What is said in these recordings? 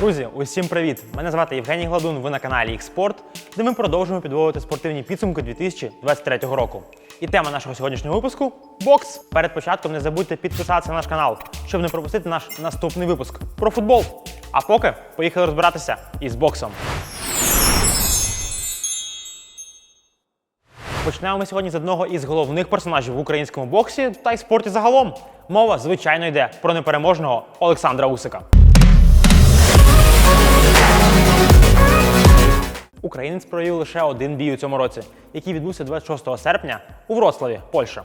Друзі, усім привіт! Мене звати Євгеній Гладун. Ви на каналі «Ікспорт», де ми продовжуємо підводити спортивні підсумки 2023 року. І тема нашого сьогоднішнього випуску бокс. Перед початком не забудьте підписатися на наш канал, щоб не пропустити наш наступний випуск про футбол. А поки поїхали розбиратися із боксом. Почнемо ми сьогодні з одного із головних персонажів в українському боксі та й спорті загалом. Мова, звичайно, йде про непереможного Олександра Усика. Українець провів лише один бій у цьому році, який відбувся 26 серпня у Вроцлаві, Польща.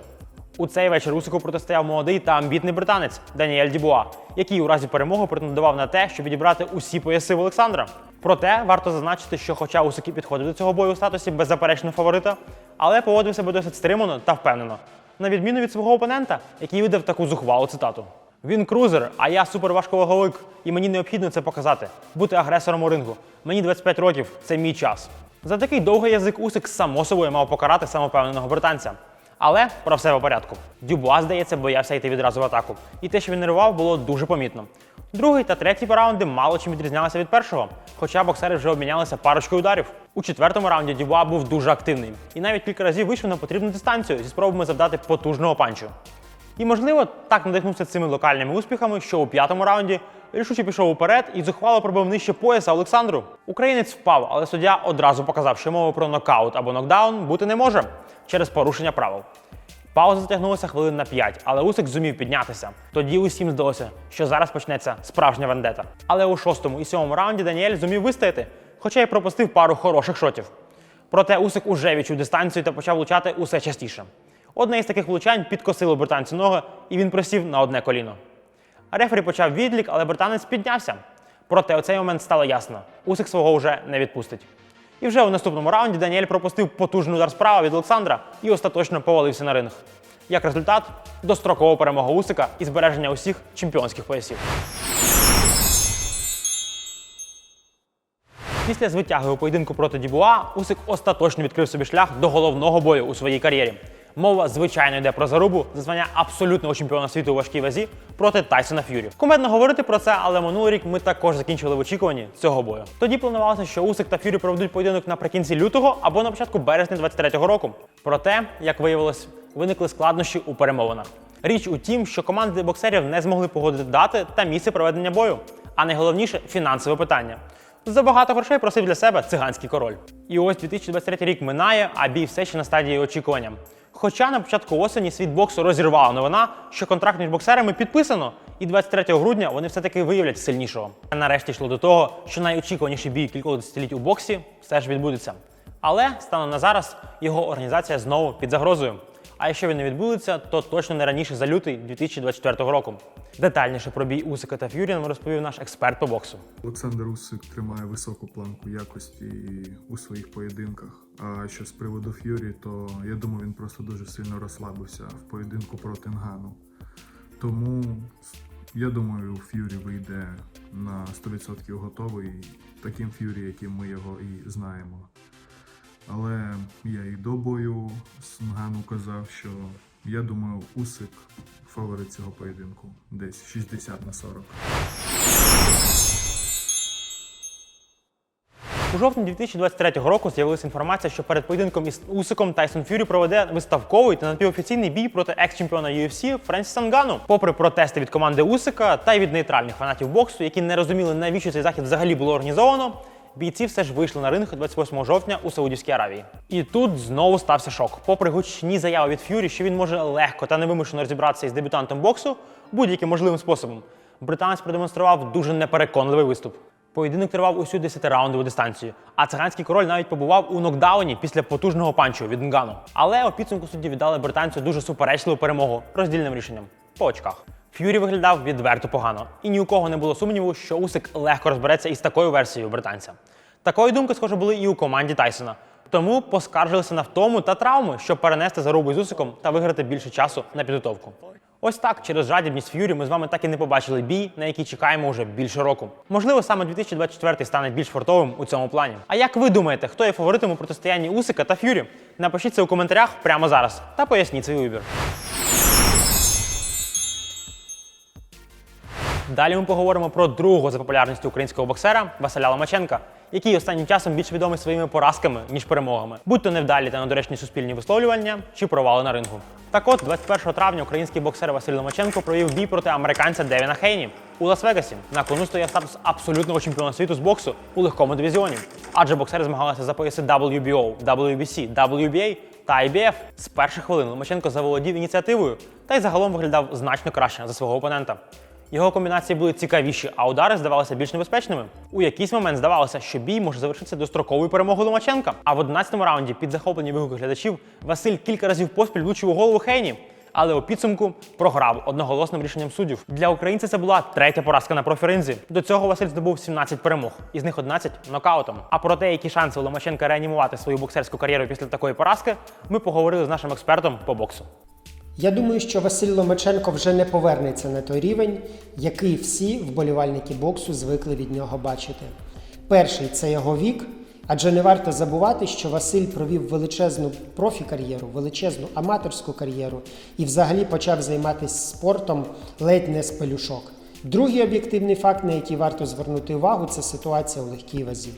У цей вечір Усику протистояв молодий та амбітний британець Даніель Дібуа, який у разі перемоги претендував на те, щоб відібрати усі пояси в Олександра. Проте варто зазначити, що, хоча Усик і підходив до цього бою у статусі беззаперечного фаворита, але поводив себе досить стримано та впевнено, на відміну від свого опонента, який видав таку зухвалу цитату. Він крузер, а я суперважковаговик, і мені необхідно це показати. Бути агресором у рингу. Мені 25 років, це мій час. За такий довгий язик Усик само собою мав покарати самопевненого британця. Але про все по порядку. Дюбуа, здається, боявся йти відразу в атаку. І те, що він нервував, було дуже помітно. Другий та третій раунди мало чим відрізнялися від першого, хоча боксери вже обмінялися парочкою ударів. У четвертому раунді Дюбуа був дуже активний і навіть кілька разів вийшов на потрібну дистанцію зі спробами завдати потужного панчу. І, можливо, так надихнувся цими локальними успіхами, що у п'ятому раунді рішуче пішов уперед і зухвало пробив нижче пояса Олександру. Українець впав, але суддя одразу показав, що мови про нокаут або нокдаун бути не може через порушення правил. Пауза затягнулася хвилин на 5, але Усик зумів піднятися. Тоді усім здалося, що зараз почнеться справжня вендета. Але у шостому і сьомому раунді Даніель зумів вистояти, хоча й пропустив пару хороших шотів. Проте Усик уже відчув дистанцію та почав влучати усе частіше. Одне із таких влучань підкосило британцю ноги, і він просів на одне коліно. Рефері почав відлік, але британець піднявся. Проте у цей момент стало ясно, Усик свого вже не відпустить. І вже у наступному раунді Даніель пропустив потужний удар справа від Олександра і остаточно повалився на ринг. Як результат, дострокова перемога Усика і збереження усіх чемпіонських поясів. Після звитяги у поєдинку проти Дібуа Усик остаточно відкрив собі шлях до головного бою у своїй кар'єрі. Мова, звичайно, йде про зарубу за звання абсолютного чемпіона світу у важкій вазі проти Тайсона Ф'юрі. Кумедно говорити про це, але минулий рік ми також закінчили в очікуванні цього бою. Тоді планувалося, що Усик та Ф'юрі проведуть поєдинок наприкінці лютого або на початку березня 23-го року. Проте, як виявилось, виникли складнощі у перемовинах. Річ у тім, що команди боксерів не змогли погодити дати та місце проведення бою, а найголовніше фінансове питання. Забагато грошей просив для себе циганський король. І ось 2023 рік минає, а бій все ще на стадії очікування. Хоча на початку осені світ боксу розірвала новина, що контракт між боксерами підписано, і 23 грудня вони все-таки виявлять сильнішого. Нарешті йшло до того, що найочікуваніший бій кількох десятиліть у боксі все ж відбудеться. Але станом на зараз його організація знову під загрозою. А якщо він не відбудеться, то точно не раніше за лютий 2024 року. Детальніше про бій Усика та Ф'юрі нам розповів наш експерт по боксу. Олександр Усик тримає високу планку якості у своїх поєдинках. А що з приводу Ф'юрі, то я думаю, він просто дуже сильно розслабився в поєдинку проти Нгану. Тому я думаю, Ф'юрі вийде на 100% готовий таким Ф'юрі, яким ми його і знаємо. Але я і до бою з Нгану казав, що я думаю, Усик фаворит цього поєдинку. Десь 60 на 40. У жовтні 2023 року з'явилася інформація, що перед поєдинком із Усиком Тайсон Фюрі проведе виставковий та напівофіційний бій проти екс-чемпіона UFC Френсіса Нгану. Попри протести від команди Усика та й від нейтральних фанатів боксу, які не розуміли, навіщо цей захід взагалі було організовано. Бійці все ж вийшли на ринг 28 жовтня у Саудівській Аравії. І тут знову стався шок. Попри гучні заяви від Ф'юрі, що він може легко та невимушено розібратися із дебютантом боксу будь-яким можливим способом. Британець продемонстрував дуже непереконливий виступ. Поєдинок тривав усю 10-раундову дистанцію, а циганський король навіть побував у нокдауні після потужного панчу від Нгану. Але у підсумку судді віддали британцю дуже суперечливу перемогу роздільним рішенням по очках. Ф'юрі виглядав відверто погано, і ні у кого не було сумніву, що Усик легко розбереться із такою версією британця. Такої думки, схоже, були і у команді Тайсона. Тому поскаржилися на втому та травми, щоб перенести зарубу з Усиком та виграти більше часу на підготовку. Ось так, через жадібність Ф'юрі ми з вами так і не побачили бій, на який чекаємо вже більше року. Можливо, саме 2024 стане більш фортовим у цьому плані. А як ви думаєте, хто є фаворитом у протистоянні Усика та Ф'юрі? Напишіть це у коментарях прямо зараз та поясніть свій вибір. Далі ми поговоримо про другого за популярністю українського боксера Василя Ломаченка, який останнім часом більш відомий своїми поразками, ніж перемогами, будь то невдалі та недоречні суспільні висловлювання чи провали на рингу. Так от, 21 травня український боксер Василь Ломаченко провів бій проти американця Девіна Хейні у Лас-Вегасі. На кону стояв статус абсолютного чемпіона світу з боксу у легкому дивізіоні. Адже боксери змагалися за пояси WBO, WBC, WBA та IBF. З перших хвилин Ломаченко заволодів ініціативою та й загалом виглядав значно краще за свого опонента. Його комбінації були цікавіші, а удари здавалися більш небезпечними. У якийсь момент здавалося, що бій може завершитися достроковою перемогою Ломаченка. А в 11-му раунді під захоплені вигуки глядачів Василь кілька разів поспіль влучив у голову Хейні. Але у підсумку програв одноголосним рішенням суддів. Для українця це була третя поразка на профіринзі. До цього Василь здобув 17 перемог, із них 11 нокаутом. А про те, які шанси у Ломаченка реанімувати свою боксерську кар'єру після такої поразки, ми поговорили з нашим експертом по боксу. Я думаю, що Василь Ломаченко вже не повернеться на той рівень, який всі вболівальники боксу звикли від нього бачити. Перший це його вік, адже не варто забувати, що Василь провів величезну профі-кар'єру, величезну аматорську кар'єру і взагалі почав займатися спортом ледь не з пелюшок. Другий об'єктивний факт, на який варто звернути увагу, це ситуація у легкій вазі.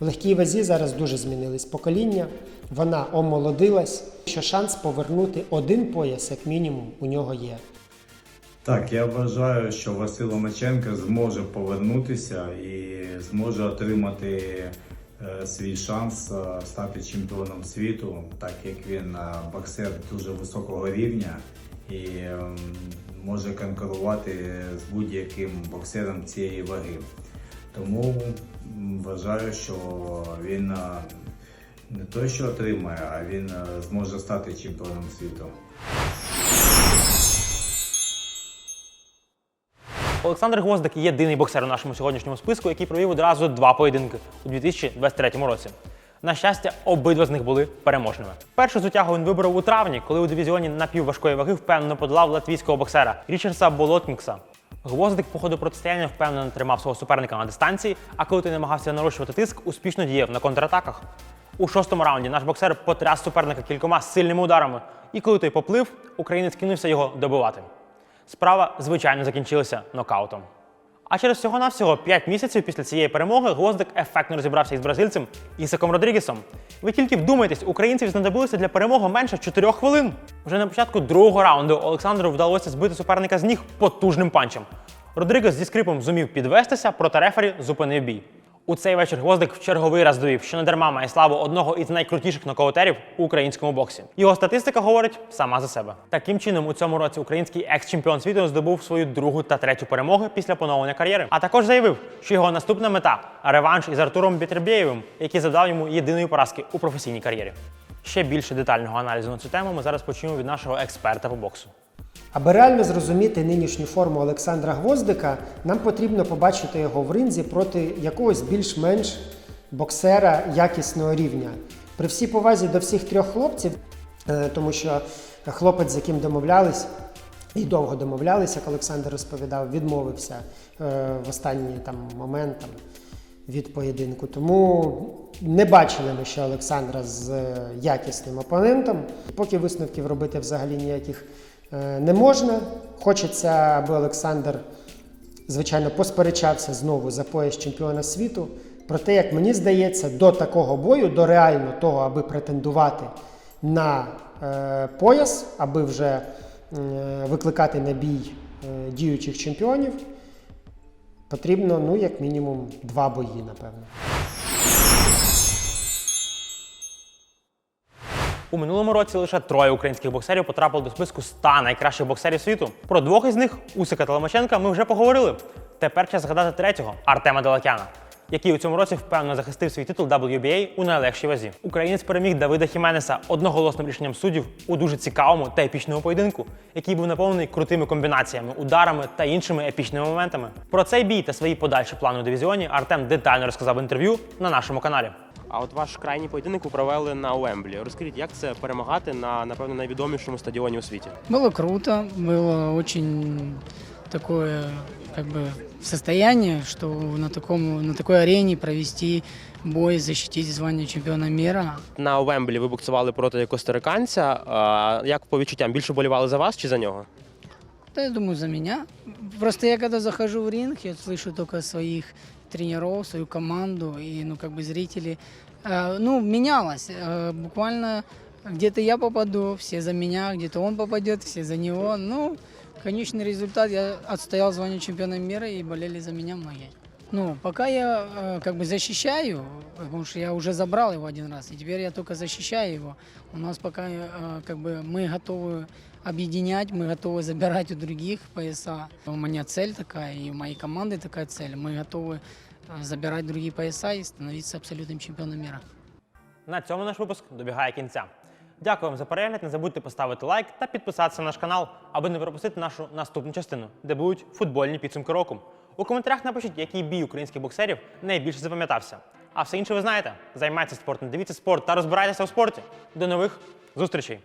В легкій вазі зараз дуже змінились покоління, вона омолодилась, що шанс повернути один пояс, як мінімум, у нього є. Так, я вважаю, що Василь Ломаченко зможе повернутися і зможе отримати е, свій шанс е, стати чемпіоном світу, так як він е, боксер дуже високого рівня і може конкурувати з будь-яким боксером цієї ваги. Тому вважаю, що він е, не той, що отримає, а він е, зможе стати чемпіоном світу. Олександр Гвоздик єдиний боксер у нашому сьогоднішньому списку, який провів одразу два поєдинки у 2023 році. На щастя, обидва з них були переможними. Першу звитягу він виборов у травні, коли у дивізіоні напівважкої ваги впевнено подолав латвійського боксера Річардса Болотнікса. Гвоздик по ходу протистояння впевнено тримав свого суперника на дистанції, а коли той намагався нарощувати тиск, успішно діяв на контратаках. У шостому раунді наш боксер потряс суперника кількома сильними ударами, і коли той поплив, українець кинувся його добивати. Справа, звичайно, закінчилася нокаутом. А через всього-навсього 5 місяців після цієї перемоги Гвоздик ефектно розібрався із бразильцем Ісаком Родрігесом. Ви тільки вдумайтесь, українців знадобилося для перемоги менше 4 хвилин. Вже на початку другого раунду Олександру вдалося збити суперника з ніг потужним панчем. Родрігес зі скрипом зумів підвестися, проте рефері зупинив бій. У цей вечір Гвоздик в черговий раз довів, що не дарма має славу одного із найкрутіших нокаутерів у українському боксі. Його статистика говорить сама за себе. Таким чином, у цьому році український екс-чемпіон світу здобув свою другу та третю перемоги після поновлення кар'єри. А також заявив, що його наступна мета реванш із Артуром Бітербєєвим, який завдав йому єдиної поразки у професійній кар'єрі. Ще більше детального аналізу на цю тему ми зараз почуємо від нашого експерта по боксу. Аби реально зрозуміти нинішню форму Олександра Гвоздика, нам потрібно побачити його в ринзі проти якогось більш-менш боксера якісного рівня. При всій повазі до всіх трьох хлопців, е, тому що хлопець, з яким домовлялись, і довго домовлялися, як Олександр розповідав, відмовився е, в останній там момент там, від поєдинку. Тому не бачили ми ще Олександра з е, якісним опонентом. Поки висновків робити взагалі ніяких не можна. Хочеться, аби Олександр, звичайно, посперечався знову за пояс чемпіона світу. Проте, як мені здається, до такого бою, до реально того, аби претендувати на е, пояс, аби вже е, викликати на бій е, діючих чемпіонів, потрібно, ну, як мінімум, два бої, напевно. У минулому році лише троє українських боксерів потрапили до списку 100 найкращих боксерів світу. Про двох із них, Усика та Ломаченка, ми вже поговорили. Тепер час згадати третього Артема Делакяна, який у цьому році впевнено захистив свій титул WBA у найлегшій вазі. Українець переміг Давида Хіменеса одноголосним рішенням суддів у дуже цікавому та епічному поєдинку, який був наповнений крутими комбінаціями, ударами та іншими епічними моментами. Про цей бій та свої подальші плани у дивізіоні Артем детально розказав в інтерв'ю на нашому каналі. А от ваш крайній поєдинок ви провели на Уемблі. Розкажіть, як це перемагати на напевно найвідомішому стадіоні у світі? Было круто, было очень такое как бы состояние, что на таком на такой арене провести бой, защитить звание чемпиона мира. На Уемблі ви боксували проти косториканця. А, Як по відчуттям більше болівали за вас чи за нього? Да, я думаю, за меня. Просто я когда захожу в ринг, я слышу только своих тренеров, свою команду, и, ну, как бы зрители, э, ну, менялось. Э, буквально где-то я попаду, все за меня, где-то он попадет, все за него. Ну, конечный результат, я отстоял звание чемпиона мира, и болели за меня многие. Ну, пока я э, как бы защищаю, потому что я уже забрал его один раз, и теперь я только защищаю его. У нас пока э, как бы мы готовы объединять, мы готовы забирать у других пояса. У меня цель такая, и у моей команды такая цель. Мы готовы э, забирать другие пояса и становиться абсолютным чемпионом мира. На цьому наш випуск добігає кінця. Дякую вам за перегляд. Не забудьте поставити лайк та підписатися на наш канал, аби не пропустити нашу наступну частину, де будуть футбольні підсумки року. У коментарях напишіть, який бій українських боксерів найбільше запам'ятався. А все інше ви знаєте. Займайтеся спортом, дивіться спорт та розбирайтеся у спорті. До нових зустрічей!